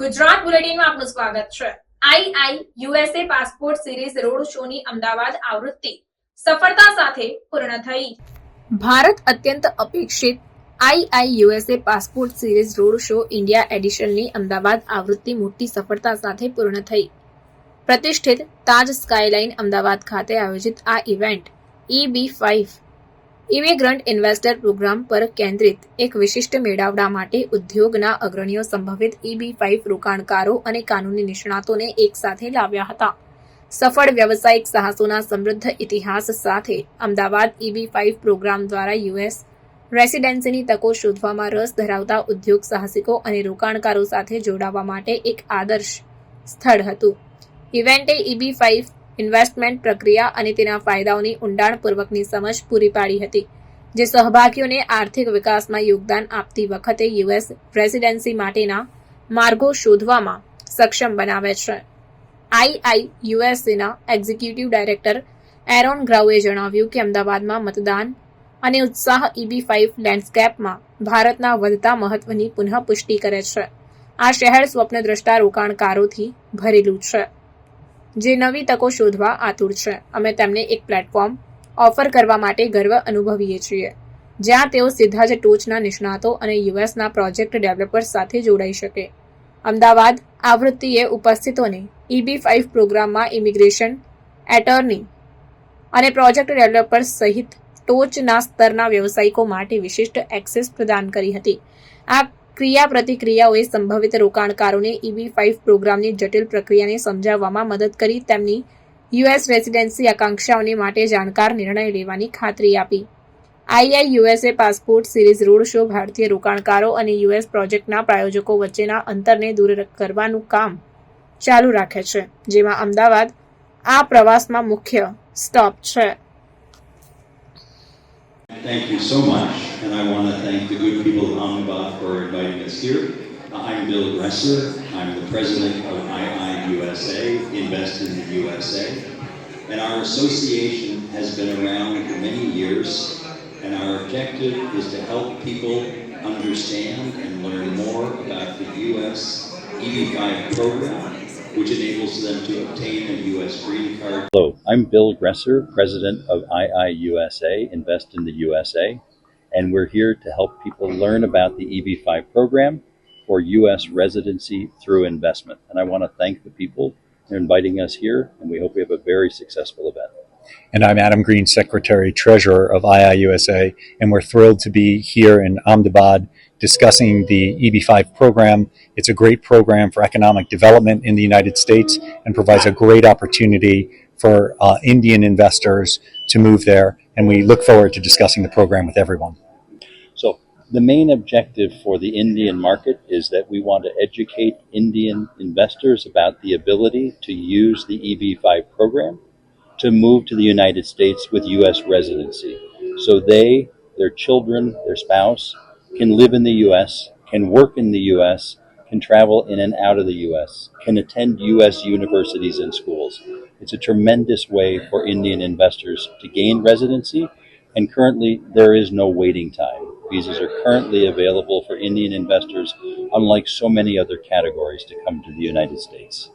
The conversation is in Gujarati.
ગુજરાત બુલેટિનમાં આપનું સ્વાગત છે II USA passport series road શોની અમદાવાદ આવૃત્તિ સફળતા સાથે પૂર્ણ થઈ ભારત અત્યંત અપેક્ષિત II USA passport series road show India એડિશનની અમદાવાદ આવૃત્તિ મોટી સફળતા સાથે પૂર્ણ થઈ પ્રતિષ્ઠિત તાજ સ્કાયલાઇન અમદાવાદ ખાતે આયોજિત આ event EB five immigrant investor programme પર કેન્દ્રિત એક વિશિષ્ટ મેળાવડા માટે ઉદ્યોગના અગ્રણીઓ સંભવિત ઈબી ફાઇવ રોકાણકારો અને કાનૂની નિષ્ણાતોને એકસાથે લાવ્યા હતા સફળ વ્યવસાયિક સાહસોના સમૃદ્ધ ઇતિહાસ સાથે અમદાવાદ ઈબી ફાઇવ પ્રોગ્રામ દ્વારા યુએસ રેસિડેન્સીની તકો શોધવામાં રસ ધરાવતા ઉદ્યોગ સાહસિકો અને રોકાણકારો સાથે જોડાવા માટે એક આદર્શ સ્થળ હતું ઇવેન્ટે ઈબી ફાઇવ ઇન્વેસ્ટમેન્ટ પ્રક્રિયા અને તેના ફાયદાઓની ઊંડાણપૂર્વકની સમજ પૂરી પાડી હતી જે સહભાગીઓને આર્થિક વિકાસમાં યોગદાન આપતી વખતે યુએસ પ્રેસિડેન્સી માટેના માર્ગો શોધવામાં સક્ષમ બનાવે છે આઈઆઈ આઈઆઈયુએસસીના એક્ઝિક્યુટિવ ડાયરેક્ટર એરોન ગ્રાઉએ જણાવ્યું કે અમદાવાદમાં મતદાન અને ઉત્સાહ ઇબી ફાઇવ લેન્ડસ્કેપમાં ભારતના વધતા મહત્વની પુનઃપુષ્ટિ કરે છે આ શહેર સ્વપ્નદ્રષ્ટા રોકાણકારોથી ભરેલું છે જે નવી તકો શોધવા આતુર છે અમે તેમને એક પ્લેટફોર્મ ઓફર કરવા માટે ગર્વ અનુભવીએ છીએ જ્યાં તેઓ સીધા જ ટોચના નિષ્ણાતો અને યુએસના પ્રોજેક્ટ ડેવલપર્સ સાથે જોડાઈ શકે અમદાવાદ આવૃત્તિએ ઉપસ્થિતોને ઈબી ફાઇવ પ્રોગ્રામમાં ઇમિગ્રેશન એટર્ની અને પ્રોજેક્ટ ડેવલપર્સ સહિત ટોચના સ્તરના વ્યવસાયિકો માટે વિશિષ્ટ એક્સેસ પ્રદાન કરી હતી આ ક્રિયા પ્રતિક્રિયાઓએ સંભવિત રોકાણકારોને ઈબી ફાઇવ પ્રોગ્રામની જટિલ પ્રક્રિયાને સમજાવવામાં મદદ કરી તેમની યુએસ રેસિડેન્સી આકાંક્ષાઓને માટે જાણકાર નિર્ણય લેવાની ખાતરી આપી II USA passport series road show ભારતીય રોકાણકારો અને યુએસ પ્રોજેક્ટના પ્રાયોજકો વચ્ચેના અંતરને દૂર કરવાનું કામ ચાલુ રાખે છે જેમાં અમદાવાદ આ પ્રવાસમાં મુખ્ય સ્ટોપ છે Thank you so much, and I want to thank the good people of Omnibot for inviting us here. Uh, I'm Bill Gresser. I'm the president of IIUSA, Invest in the USA. And our association has been around for many years, and our objective is to help people understand and learn more about the US EB5 program which enables them to obtain a U.S. green card. Hello, I'm Bill Gresser, president of IIUSA, Invest in the USA, and we're here to help people learn about the EB5 program for U.S. residency through investment. And I want to thank the people for inviting us here, and we hope we have a very successful and I'm Adam Green, Secretary Treasurer of IIUSA, and we're thrilled to be here in Ahmedabad discussing the EB5 program. It's a great program for economic development in the United States and provides a great opportunity for uh, Indian investors to move there, and we look forward to discussing the program with everyone. So, the main objective for the Indian market is that we want to educate Indian investors about the ability to use the EB5 program to move to the United States with U.S. residency. So they, their children, their spouse, can live in the U.S., can work in the U.S., can travel in and out of the U.S., can attend U.S. universities and schools. It's a tremendous way for Indian investors to gain residency, and currently there is no waiting time. Visas are currently available for Indian investors, unlike so many other categories, to come to the United States.